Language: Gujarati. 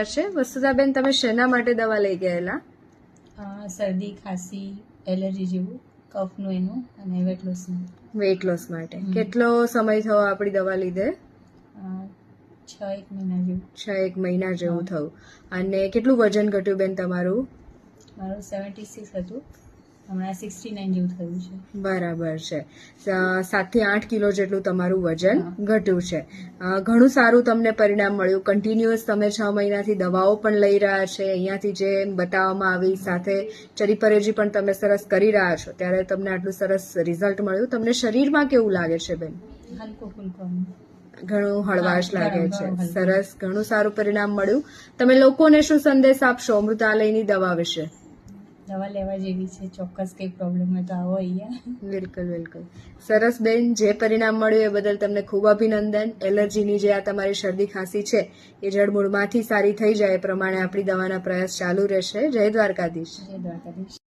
છે? વસુધાબેન તમે શેના માટે દવા લઈ ગયેલા? શરદી ખાંસી એલર્જી જેવું કફનું એનું અને વેટ લોસનું વેઇટ લોસ માટે. કેટલો સમય થયો આપણી દવા લીધે? છ એક મહિના જેવું. છ એક મહિના જેવું થયું. અને કેટલું વજન ઘટ્યું બેન તમારું? મારું સેવન્ટી સિક્સ હતું. હમણાં સિક્સટી નાઇન જેવું થયું છે. બરાબર છે. સાતથી આઠ કિલો જેટલું તમારું વજન ઘટ્યું છે. ઘણું સારું તમને પરિણામ મળ્યું. કન્ટિન્યુઅસ તમે છ મહિનાથી દવાઓ પણ લઈ રહ્યા છે. અહીંયાથી જે બતાવવામાં આવી સાથે ચરીપરેજી પણ તમે સરસ કરી રહ્યા છો. ત્યારે તમને આટલું સરસ રિઝલ્ટ મળ્યું. તમને શરીરમાં કેવું લાગે છે બેન? હલકો ફૂલકો ઘણું હળવાશ લાગે છે. સરસ ઘણું સારું પરિણામ મળ્યું. તમે લોકોને શું સંદેશ આપશો અમૃતાલયની દવા વિશે? દવા લેવા જેવી છે ચોક્કસ કંઈક પ્રોબ્લેમ હોય તો આવો અહીંયા. બિલકુલ બિલકુલ. સરસ બેન જે પરિણામ મળ્યું એ બદલ તમને ખૂબ અભિનંદન. એલર્જીની જે આ તમારી શરદી ખાંસી છે એ જળમૂળમાંથી સારી થઈ જાય એ પ્રમાણે આપણી દવાના પ્રયાસ ચાલુ રહેશે. જય દ્વારકાધીશ. જય દ્વારકાધીશ.